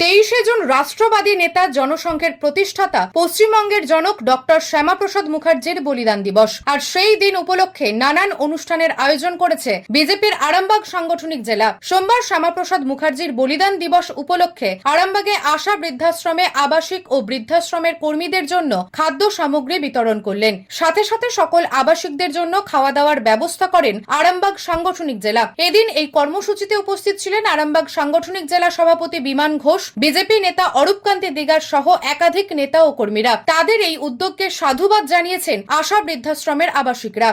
তেইশে জুন রাষ্ট্রবাদী নেতা জনসংঘের প্রতিষ্ঠাতা পশ্চিমবঙ্গের জনক ডক্টর শ্যামাপ্রসাদ মুখার্জির বলিদান দিবস। আর সেই দিন উপলক্ষে নানান অনুষ্ঠানের আয়োজন করেছে বিজেপির আরামবাগ সাংগঠনিক জেলা। সোমবার শ্যামাপ্রসাদ মুখার্জির বলিদান দিবস উপলক্ষে আরামবাগে আশা বৃদ্ধাশ্রমে আবাসিক ও বৃদ্ধাশ্রমের কর্মীদের জন্য খাদ্য সামগ্রী বিতরণ করলেন। সাথে সাথে সকল আবাসিকদের জন্য খাওয়া দাওয়ার ব্যবস্থা করেন আরামবাগ সাংগঠনিক জেলা। এদিন এই কর্মসূচিতে উপস্থিত ছিলেন আরামবাগ সাংগঠনিক জেলা সভাপতি বিমান ঘোষ বিজেপি নেতা অরূপকান্তি দিগার সহ একাধিক নেতা ও কর্মীরা। তাদের এই উদ্যোগকে সাধুবাদ জানিয়েছেন আশা বৃদ্ধাশ্রমের আবাসিকরা।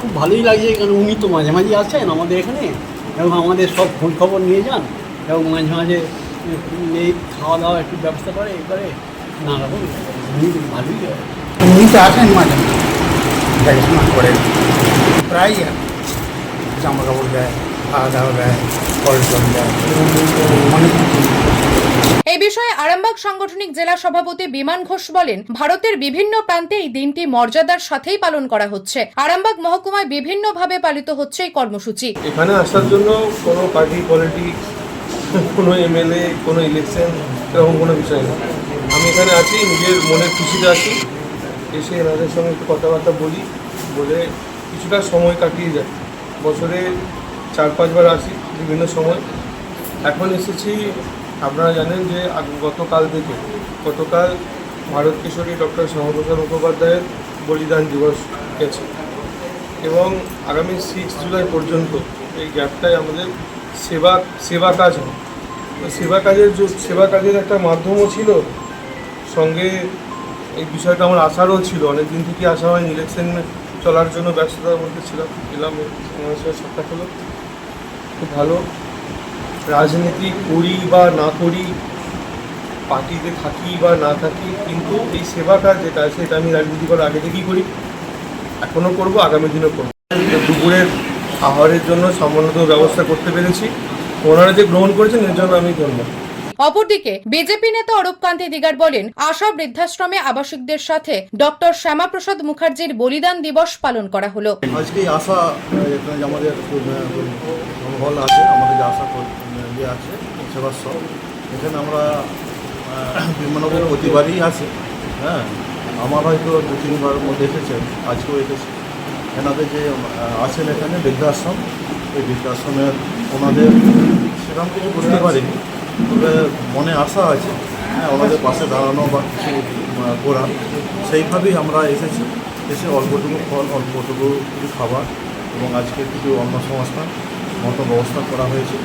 খুব ভালোই লাগছে কারণ উনি তো মাঝে মাঝে আসেন আমাদের এখানে এবং আমাদের সব খোঁজ খবর নিয়ে যান এবং মাঝে মাঝে এই খাওয়া দাওয়া একটু ব্যবস্থা করে এই করে নানা উনি ভালোই উনি তো আসেন মাঝে দেখাশোনা করেন প্রায়ই আর জামা কাপড় দেয় খাওয়া দাওয়া দেয় টল দেয় অনেক কিছু। এই বিষয়ে আরামবাগ সাংগঠনিক জেলা সভাপতি বিমান ঘোষ বলেন, ভারতের বিভিন্ন প্রান্তে এই দিনটি মর্যাদার সাথেই পালন করা হচ্ছে। আরামবাগ মহকুমায় বিভিন্নভাবে পালিত হচ্ছে এই কর্মসূচি। এখানে আসার জন্য কোনো পার্টি পলিটিক্স কোনো এমএলএ, কোনো ইলেকশন, এরকম কোনো বিষয় না। আমি এখানে আছি, নিজের মনের খুশিতে আছি। এসে এনাদের সঙ্গে একটু কথাবার্তা বলি, বলে কিছুটা সময় কাটিয়ে যায় বছরে চার পাঁচবার আসি, বিভিন্ন সময়। এখন এসেছি আপনারা জানেন যে গতকাল থেকে গতকাল ভারত কিশোরী ডক্টর শ্যামাপ্রসাদ মুখোপাধ্যায়ের বলিদান দিবস গেছে এবং আগামী সিক্স জুলাই পর্যন্ত এই গ্যাপটায় আমাদের সেবা সেবা কাজ হয় সেবা কাজের সেবা কাজের একটা মাধ্যমও ছিল সঙ্গে এই বিষয়টা আমার আশারও ছিল অনেক দিন থেকে আসা হয়নি ইলেকশন চলার জন্য ব্যস্ততার মধ্যে ছিলাম এলাম সাথে সাক্ষাৎ হলো খুব ভালো রাজনীতি করি বা না করি পার্টিতে থাকি বা না থাকি কিন্তু এই সেবা কাজ যেটা আছে এটা আমি রাজনীতি করার আগে থেকেই করি। এখনও করব আগামী দিনও করব। দুপুরের আহারের জন্য সমন্বিত ব্যবস্থা করতে পেরেছি। ওনারা যে গ্রহণ করেছেন এর জন্য আমি ধন্যবাদ অপরদিকে বিজেপি নেতা অরূপকান্তি দিগার বলেন আশা বৃদ্ধাশ্রমে আবাসিকদের সাথে ডক্টর শ্যামাপ্রসাদ মুখার্জির বলিদান দিবস পালন করা হলো। আজকে আশা আমাদের হল আছে আমাদের আশা কর- আছে, সেবাশ্রম। এখানে আমরা বিমানবর প্রতিবারই আছে। হ্যাঁ আমার হয়তো দু তিনবার মধ্যে এসেছেন, আজকেও এসেছে এনাদের যে আছেন এখানে বৃদ্ধাশ্রম, এই বৃদ্ধাশ্রমের ওনাদের সেরকম কিছু করতে পারিনি। তবে মনে আশা আছে হ্যাঁ ওনাদের পাশে দাঁড়ানো বা কিছু করা। সেইভাবেই আমরা এসেছি। এসে অল্পটুকু ফল, অল্পটুকু কিছু খাবার এবং আজকে কিছু অন্য সংস্থান মতো ব্যবস্থা করা হয়েছে।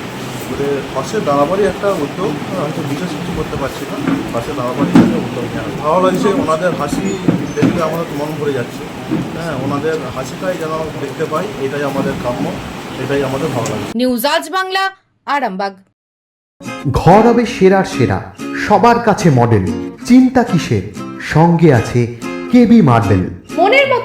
ওদের পাশে দাঁড়াবারই একটা উদ্যোগ হয়তো বিশেষ কিছু করতে পারছি না। পাশে দাঁড়াবারই একটা উদ্যোগ নেওয়া ভালো লাগছে ওনাদের হাসি দেখলে আমাদের মন ভরে যাচ্ছে। হ্যাঁ ওনাদের হাসিটাই যেন দেখতে পাই এটাই আমাদের কাম্য এটাই আমাদের ভালো লাগছে নিউজ আজ বাংলা আরামবাগ। ঘর হবে সেরার সেরা সবার কাছে মডেল চিন্তা কিসের? সঙ্গে আছে কেবি মার্বেল